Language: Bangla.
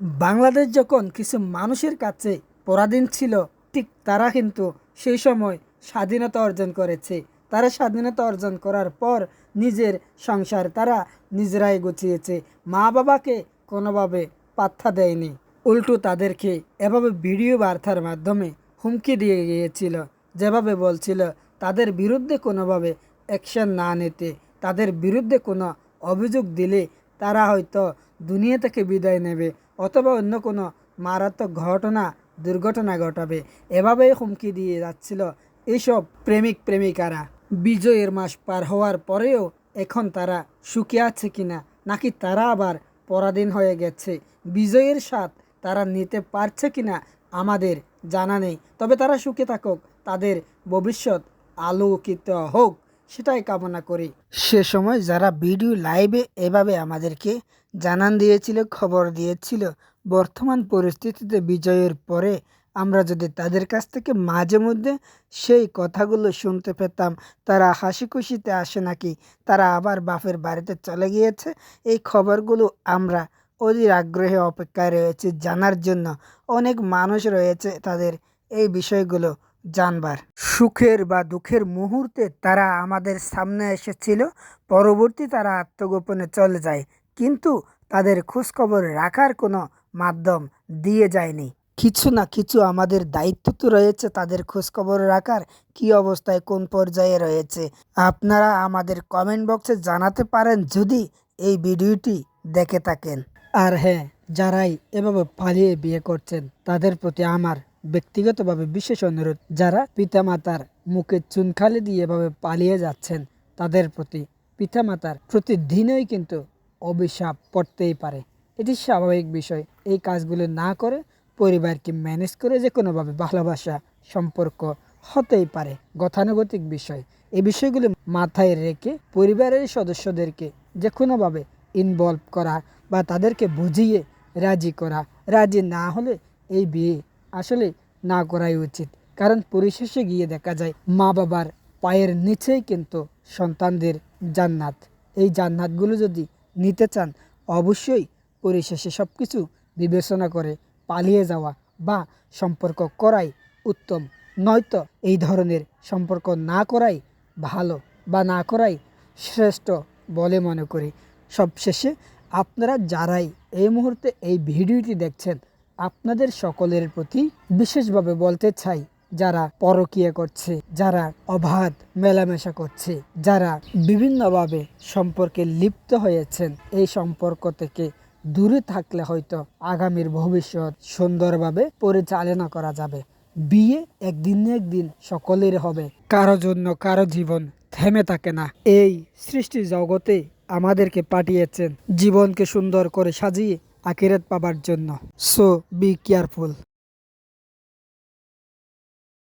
বাংলাদেশ যখন কিছু মানুষের কাছে পরাধীন ছিল, ঠিক তারা কিন্তু সেই সময় স্বাধীনতা অর্জন করেছে। তারা স্বাধীনতা অর্জন করার পর নিজের সংসার তারা নিজেরাই গুছিয়েছে। মা বাবাকে কোনোভাবে পাত্তা দেয়নি। উল্টো তাদেরকে এভাবে ভিডিও বার্তার মাধ্যমে হুমকি দিয়ে গিয়েছিল। যেভাবে বলছিল, তাদের বিরুদ্ধে কোনোভাবে অ্যাকশন না নিতে, তাদের বিরুদ্ধে কোনো অভিযোগ দিলে তারা হয়তো দুনিয়া থেকে বিদায় নেবে। অথবা অন্য কোনো মারাত্মক ঘটনা দুর্ঘটনা ঘটাবে। এভাবেই হুমকি দিয়ে যাচ্ছিল এইসব প্রেমিক প্রেমিকারা। বিজয়ের মাস পার হওয়ার পরেও এখন তারা সুখে আছে কিনা, নাকি তারা আবার পরাধীন হয়ে গেছে? বিজয়ের স্বাদ তারা নিতে পারছে কিনা, আমাদের জানা নেই। তবে তারা সুখে থাকুক, তাদের ভবিষ্যৎ আলোকিত হোক। সেটাই কামনা করি। সে সময় যারা ভিডিও লাইভে এভাবে আমাদেরকে জানান দিয়েছিল, খবর দিয়েছিল, বর্তমান পরিস্থিতিতে বিজয়ের পরে আমরা যদি তাদের কাছ থেকে মাঝে মধ্যে সেই কথাগুলো শুনতে পেতাম, তারা হাসি খুশিতে আসে নাকি, তারা আবার বাপের বাড়িতে চলে গিয়েছে, এই খবরগুলো আমরা অধীর আগ্রহে অপেক্ষায় রয়েছে জানার জন্য। অনেক মানুষ রয়েছে তাদের এই বিষয়গুলো জানবার। সুখের বা দুঃখের মুহূর্তে তারা আমাদের সামনে এসেছিল, পরবর্তী তারা আত্মগোপনে চলে যায়, কিন্তু তাদের খোঁজখবর রাখার কোনো মাধ্যম দিয়ে যায়নি। কিছু না কিছু আমাদের দায়িত্ব তো রয়েছে তাদের খোঁজখবর রাখার, কি অবস্থায় কোন পর্যায়ে রয়েছে। আপনারা আমাদের কমেন্ট বক্সে জানাতে পারেন যদি এই ভিডিওটি দেখে থাকেন। আর হ্যাঁ যারাই এভাবে পালিয়ে বিয়ে করছেন, তাদের প্রতি আমার ব্যক্তিগতভাবে বিশেষ অনুরোধ, যারা পিতামাতার মুখে চুনখালি দিয়ে এভাবে পালিয়ে যাচ্ছেন, তাদের প্রতি পিতামাতার প্রতিদিনই কিন্তু অভিশাপ পড়তেই পারে। এটি স্বাভাবিক বিষয়। এই কাজগুলো না করে পরিবারকে ম্যানেজ করে যে কোনোভাবে ভালোবাসা, সম্পর্ক হতেই পারে। গতানুগতিক বিষয়। এই বিষয়গুলো মাথায় রেখে পরিবারের সদস্যদেরকে যে কোনোভাবে ইনভলভ করা বা তাদেরকে বুঝিয়ে রাজি করা। রাজি না হলে এই বিয়ে আসলে না করাই উচিত। কারণ পরিশেষে গিয়ে দেখা যায়, মা বাবার পায়ের নিচেই কিন্তু সন্তানদের জান্নাত। এই জান্নাতগুলো যদি নিতে চান, অবশ্যই পরিশেষে সব কিছু বিবেচনা করে পালিয়ে যাওয়া বা সম্পর্ক করাই উত্তম। নয়তো এই ধরনের সম্পর্ক না করাই ভালো বা না করাই শ্রেষ্ঠ বলে মনে করি। সবশেষে আপনারা যারাই এই মুহূর্তে এই ভিডিওটি দেখছেন আপনাদের সকলের প্রতি বিশেষভাবে বলতে চাই, যারা পরকীয়া করছে, যারা অবাধ মেলামেশা করছে, যারা বিভিন্নভাবে সম্পর্কে লিপ্ত হয়েছেন, এই সম্পর্ক থেকে দূরে থাকলে হয়তো আগামীর ভবিষ্যৎ সুন্দরভাবে পরিচালনা করা যাবে। বিয়ে একদিন একদিন সকলের হবে, কারও জন্য কারও জীবন থেমে থাকে না। এই সৃষ্টি জগতে আমাদেরকে পাঠিয়েছেন, জীবনকে সুন্দর করে সাজিয়ে আকিরাত পাবার জন্য। So be careful